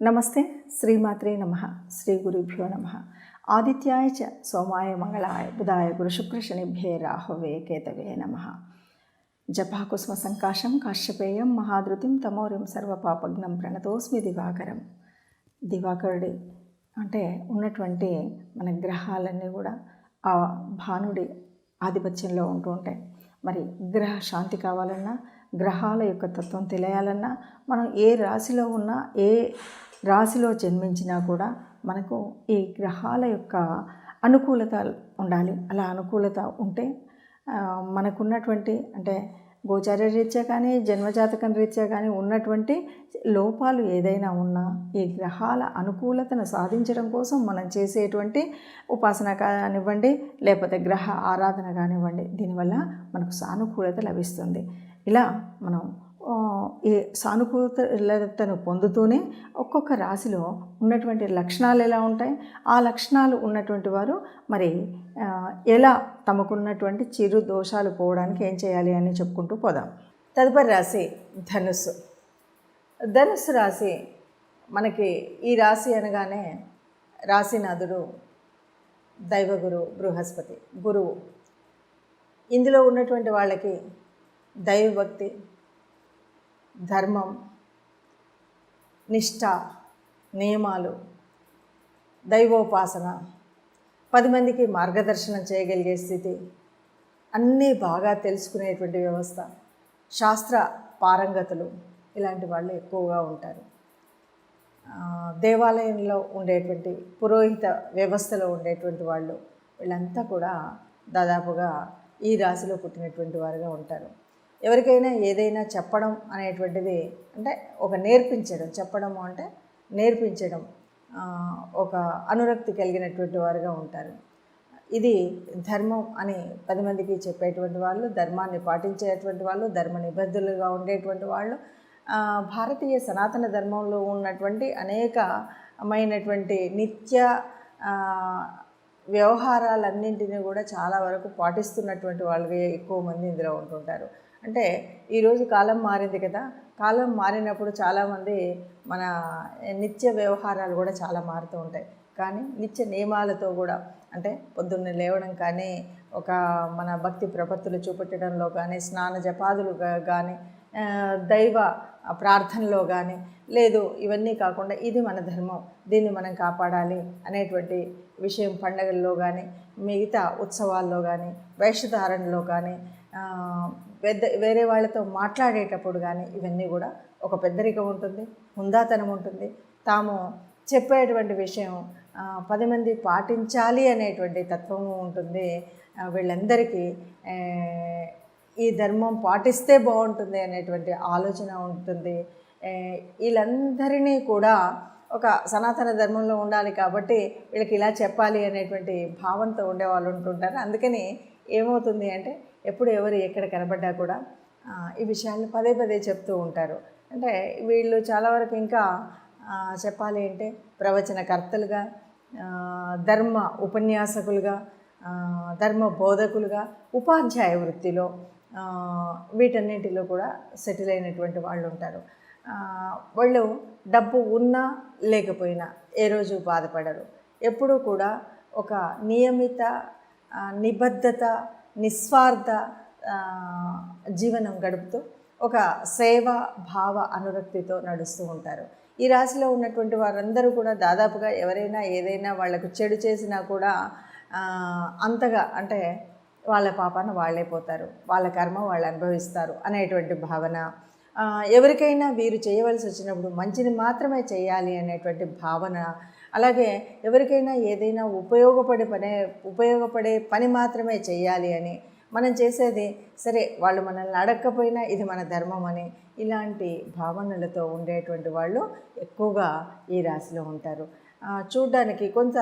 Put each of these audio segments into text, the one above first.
నమస్తే శ్రీమాత్రే నమ శ్రీ గురుభ్యో నమ. ఆదిత్యాయ చ సోమాయ మంగళాయ బుధాయ గురుశుక్రశనిభ్యే రాహవే కేతవే నమ. జపాకుస్మ సంకాశం కాశ్యపేయం మహాధృతిం తమోరిం సర్వపాపగ్నం ప్రణతోస్మి దివాకరం. దివాకరుడి అంటే ఉన్నటువంటి మన గ్రహాలన్నీ కూడా ఆ భానుడి ఆధిపత్యంలో ఉంటూ ఉంటాయి. మరి గ్రహ శాంతి కావాలన్నా గ్రహాల యొక్క తత్వం తెలియాలన్నా మనం ఏ రాశిలో ఉన్నా ఏ రాశిలో జన్మించినా కూడా మనకు ఈ గ్రహాల యొక్క అనుకూలత ఉండాలి. అలా అనుకూలత ఉంటే మనకున్నటువంటి అంటే గోచార రీత్యా కానీ జన్మజాతకం రీత్యా కానీ ఉన్నటువంటి లోపాలు ఏదైనా ఉన్నా ఈ గ్రహాల అనుకూలతను సాధించడం కోసం మనం చేసేటువంటి ఉపాసన కానివ్వండి లేకపోతే గ్రహ ఆరాధన కానివ్వండి దీనివల్ల మనకు సానుకూలత లభిస్తుంది. ఇలా మనం ఈ సానుకూలతను పొందుతూనే ఒక్కొక్క రాశిలో ఉన్నటువంటి లక్షణాలు ఎలా ఉంటాయి? ఆ లక్షణాలు ఉన్నటువంటి వారు మరి ఎలా తమకున్నటువంటి చిరు దోషాలు పోవడానికి ఏం చేయాలి అని చెప్పుకుంటూ పోదాం. తదుపరి రాశి ధనుస్సు. ధనుస్సు రాశి మనకి ఈ రాశి అనగానే రాశినాథుడు దైవగురు బృహస్పతి గురువు. ఇందులో ఉన్నటువంటి వాళ్ళకి దైవభక్తి ధర్మం నిష్ఠ నియమాలు దైవోపాసన పది మందికి మార్గదర్శనం చేయగలిగే స్థితి అన్నీ బాగా తెలుసుకునేటువంటి వ్యవస్థ. శాస్త్ర పారంగతులు ఇలాంటి వాళ్ళు ఎక్కువగా ఉంటారు. దేవాలయంలో ఉండేటువంటి పురోహిత వ్యవస్థలో ఉండేటువంటి వాళ్ళు వీళ్ళంతా కూడా దాదాపుగా ఈ రాశిలో పుట్టినటువంటి వారుగా ఉంటారు. ఎవరికైనా ఏదైనా చెప్పడం అనేటువంటిది అంటే ఒక నేర్పించడం చెప్పడము అంటే నేర్పించడం ఒక అనురక్తి కలిగినటువంటి వారుగా ఉంటారు. ఇది ధర్మం అని పది మందికి చెప్పేటువంటి వాళ్ళు ధర్మాన్ని పాటించేటువంటి వాళ్ళు ధర్మ నిబద్ధులుగా ఉండేటువంటి వాళ్ళు భారతీయ సనాతన ధర్మంలో ఉన్నటువంటి అనేకమైనటువంటి నిత్య వ్యవహారాలన్నింటినీ కూడా చాలా వరకు పాటిస్తున్నటువంటి వాళ్ళు ఎక్కువ మంది ఇందులో ఉంటుంటారు. అంటే ఈరోజు కాలం మారింది కదా. కాలం మారినప్పుడు చాలామంది మన నిత్య వ్యవహారాలు కూడా చాలా మారుతూ ఉంటాయి. కానీ నిత్య నియమాలతో కూడా అంటే పొద్దున్నే లేవడం కానీ ఒక మన భక్తి ప్రపత్తులు చూపెట్టడంలో కానీ స్నాన జపాదులు కానీ దైవ ప్రార్థనలో కానీ లేదు ఇవన్నీ కాకుండా ఇది మన ధర్మం దీన్ని మనం కాపాడాలి అనేటువంటి విషయం పండగల్లో కానీ మిగతా ఉత్సవాల్లో కానీ వేషధారణలో కానీ పెద్ద వేరే వాళ్ళతో మాట్లాడేటప్పుడు కానీ ఇవన్నీ కూడా ఒక పెద్దరికం ఉంటుంది హుందాతనం ఉంటుంది. తాము చెప్పేటువంటి విషయం పది మంది పాటించాలి అనేటువంటి తత్వము ఉంటుంది. వీళ్ళందరికీ ధర్మం పాటిస్తే బాగుంటుంది అనేటువంటి ఆలోచన ఉంటుంది. వీళ్ళందరినీ కూడా ఒక సనాతన ధర్మంలో ఉండాలి కాబట్టి వీళ్ళకి ఇలా చెప్పాలి అనేటువంటి భావంతో ఉండేవాళ్ళు ఉంటుంటారు. అందుకని ఏమవుతుంది అంటే ఎప్పుడు ఎవరు ఎక్కడ కనబడ్డా కూడా ఈ విషయాలను పదే పదే చెప్తూ ఉంటారు. అంటే వీళ్ళు చాలా వరకు ఇంకా చెప్పాలి అంటే ప్రవచనకర్తలుగా ధర్మ ఉపన్యాసకులుగా ధర్మ బోధకులుగా ఉపాధ్యాయ వృత్తిలో వీటన్నిటిలో కూడా సెటిల్ అయినటువంటి వాళ్ళు ఉంటారు. వాళ్ళు డబ్బు ఉన్నా లేకపోయినా ఏ రోజు బాధపడరు. ఎప్పుడూ కూడా ఒక నియమిత నిబద్ధత నిస్వార్థ జీవనం గడుపుతూ ఒక సేవ భావ అనురక్తితో నడుస్తూ ఉంటారు. ఈ రాశిలో ఉన్నటువంటి వారందరూ కూడా దాదాపుగా ఎవరైనా ఏదైనా వాళ్ళకు చెడు చేసినా కూడా అంతగా అంటే వాళ్ళ పాపాన వాళ్ళే పోతారు. వాళ్ళ కర్మ వాళ్ళు అనుభవిస్తారు అనేటువంటి భావన. ఎవరికైనా వీరు చేయవలసి వచ్చినప్పుడు మంచిని మాత్రమే చేయాలి అనేటువంటి భావన. అలాగే ఎవరికైనా ఏదైనా ఉపయోగపడే పనే ఉపయోగపడే పని మాత్రమే చేయాలి అని మనం చేసేది సరే వాళ్ళు మనల్ని అడగకపోయినా ఇది మన ధర్మం అని ఇలాంటి భావనలతో ఉండేటువంటి వాళ్ళు ఎక్కువగా ఈ రాశిలో ఉంటారు. చూడ్డానికి కొంత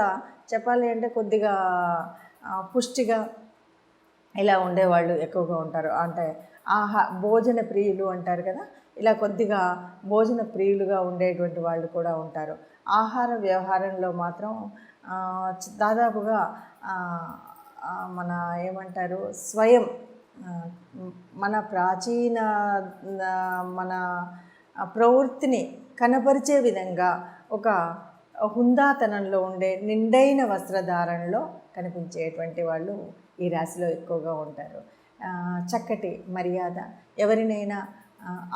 చెప్పాలి అంటే కొద్దిగా పుష్టిగా ఇలా ఉండేవాళ్ళు ఎక్కువగా ఉంటారు. అంటే ఆహా భోజన ప్రియులు అంటారు కదా? ఇలా కొద్దిగా భోజన ప్రియులుగా ఉండేటువంటి వాళ్ళు కూడా ఉంటారు. ఆహార వ్యవహారంలో మాత్రం దాదాపుగా మన ఏమంటారు? స్వయం మన ప్రాచీన మన ప్రవృత్తిని కనపరిచే విధంగా ఒక హుందాతనంలో ఉండే నిండైన వస్త్రధారణలో కనిపించేటువంటి వాళ్ళు ఈ రాశిలో ఎక్కువగా ఉంటారు. చక్కటి మర్యాద ఎవరినైనా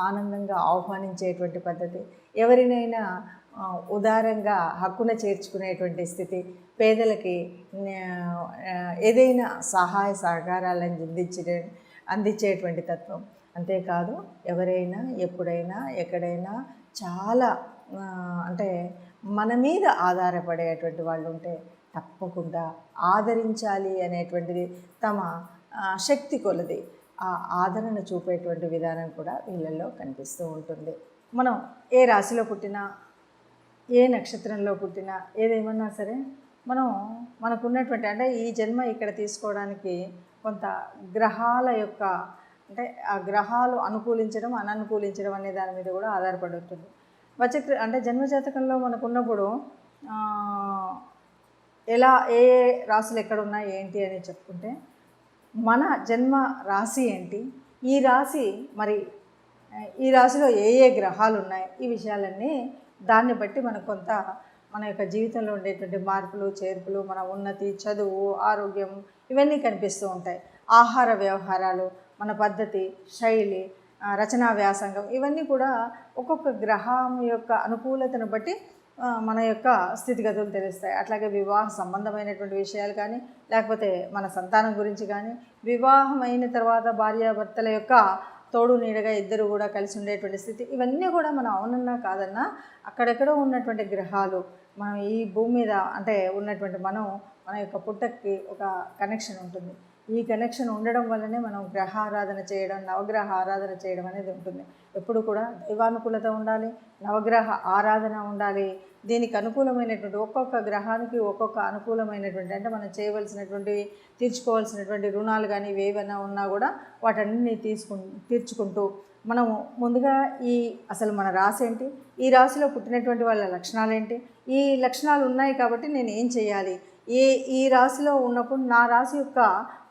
ఆనందంగా ఆహ్వానించేటువంటి పద్ధతి ఎవరినైనా ఉదారంగా హక్కున చేర్చుకునేటువంటి స్థితి పేదలకి ఏదైనా సహాయ సహకారాలను అందించే అందించేటువంటి తత్వం. అంతేకాదు ఎవరైనా ఎప్పుడైనా ఎక్కడైనా చాలా అంటే మన మీద ఆధారపడేటువంటి వాళ్ళు ఉంటే తప్పకుండా ఆదరించాలి అనేటువంటిది తమ శక్తి కొలది. ఆ ఆదరణ చూపేటువంటి విధానం కూడా వీళ్ళల్లో కనిపిస్తూ ఉంటుంది. మనం ఏ రాశిలో పుట్టినా ఏ నక్షత్రంలో పుట్టినా ఏదేమన్నా సరే మనం మనకున్నటువంటి అంటే ఈ జన్మ ఇక్కడ తీసుకోవడానికి కొంత గ్రహాల యొక్క అంటే ఆ గ్రహాలు అనుకూలించడం అననుకూలించడం అనే దాని మీద కూడా ఆధారపడి ఉంటుంది. వచక్ర అంటే జన్మజాతకంలో జాతకంలో మనకున్నప్పుడు ఎలా ఏ ఏ రాశులు ఎక్కడ ఉన్నాయి ఏంటి అని చెప్పుకుంటే మన జన్మ రాశి ఏంటి ఈ రాశి మరి ఈ రాశిలో ఏ ఏ గ్రహాలు ఉన్నాయి ఈ విషయాలన్నీ దాన్ని బట్టి మనకు కొంత మన యొక్క జీవితంలో ఉండేటువంటి మార్పులు చేర్పులు మన ఉన్నతి చదువు ఆరోగ్యం ఇవన్నీ కనిపిస్తూ ఉంటాయి. ఆహార వ్యవహారాలు మన పద్ధతి శైలి రచనా వ్యాసంగం ఇవన్నీ కూడా ఒక్కొక్క గ్రహం యొక్క అనుకూలతను బట్టి మన యొక్క స్థితిగతులు తెలుస్తాయి. అట్లాగే వివాహ సంబంధమైనటువంటి విషయాలు కానీ లేకపోతే మన సంతానం గురించి కానీ వివాహం అయిన తర్వాత భార్యాభర్తల యొక్క తోడు నీడగా ఇద్దరు కూడా కలిసి ఉండేటువంటి స్థితి. ఇవన్నీ కూడా మనం అవునన్నా కాదన్నా అక్కడెక్కడో ఉన్నటువంటి గ్రహాలు మనం ఈ భూమి మీద అంటే ఉన్నటువంటి మనం మన యొక్క పుట్టకి ఒక కనెక్షన్ ఉంటుంది. ఈ కనెక్షన్ ఉండడం వల్లనే మనం గ్రహ ఆరాధన చేయడం నవగ్రహ ఆరాధన చేయడం అనేది ఉంటుంది. ఎప్పుడు కూడా దైవానుకూలత ఉండాలి నవగ్రహ ఆరాధన ఉండాలి. దీనికి అనుకూలమైనటువంటి ఒక్కొక్క గ్రహానికి ఒక్కొక్క అనుకూలమైనటువంటి అంటే మనం చేయవలసినటువంటి తీర్చుకోవాల్సినటువంటి రుణాలు కానీ ఏవైనా ఉన్నా కూడా వాటన్నిటిని తీసుకు తీర్చుకుంటూ మనము ముందుగా ఈ అసలు మన రాశి ఏంటి? ఈ రాశిలో పుట్టినటువంటి వాళ్ళ లక్షణాలు ఏంటి? ఈ లక్షణాలు ఉన్నాయి కాబట్టి నేను ఏం చేయాలి? ఏ ఈ రాశిలో ఉన్నప్పుడు నా రాశి యొక్క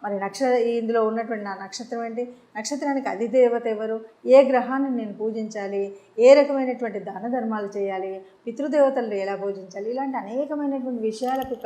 మరి నక్ష ఇందులో ఉన్నటువంటి నా నక్షత్రం ఏంటి? నక్షత్రానికి అధిదేవత ఎవరు? ఏ గ్రహాన్ని నేను పూజించాలి? ఏ రకమైనటువంటి దాన ధర్మాలు చేయాలి? పితృదేవతలను ఎలా పూజించాలి? ఇలాంటి అనేకమైనటువంటి విషయాలకు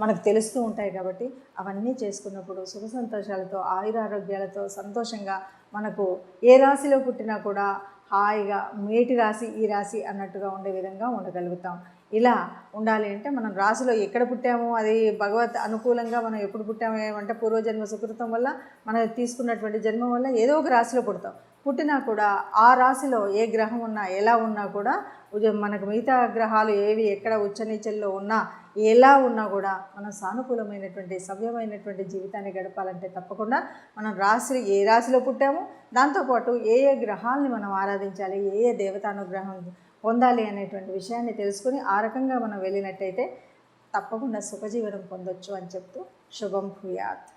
మనకు తెలుస్తూ ఉంటాయి కాబట్టి అవన్నీ చేసుకున్నప్పుడు సుఖ సంతోషాలతో ఆయురారోగ్యాలతో సంతోషంగా మనకు ఏ రాశిలో పుట్టినా కూడా హాయిగా మేటి రాశి ఈ రాశి అన్నట్టుగా ఉండే విధంగా ఉండగలుగుతాం. ఇలా ఉండాలి అంటే మనం రాశిలో ఎక్కడ పుట్టాము అది భగవత్ అనుకూలంగా మనం ఎప్పుడు పుట్టాము ఏమంటే పూర్వజన్మ సుకృతం వల్ల మనం తీసుకున్నటువంటి జన్మ వల్ల ఏదో ఒక రాశిలో పుడతాం. పుట్టినా కూడా ఆ రాశిలో ఏ గ్రహం ఉన్నా ఎలా ఉన్నా కూడా మనకు మిగతా గ్రహాలు ఏవి ఎక్కడ ఉచ్చనీచల్లో ఉన్నా ఎలా ఉన్నా కూడా మనం సానుకూలమైనటువంటి సవ్యమైనటువంటి జీవితాన్ని గడపాలంటే తప్పకుండా మనం రాశి ఏ రాశిలో పుట్టామో దాంతోపాటు ఏ ఏ గ్రహాలని మనం ఆరాధించాలి ఏ ఏ దేవతానుగ్రహం పొందాలి అనేటువంటి విషయాన్ని తెలుసుకుని ఆ రకంగా మనం వెళ్ళినట్టయితే తప్పకుండా సుఖజీవనం పొందొచ్చు అని చెప్తూ శుభం భూయాత్.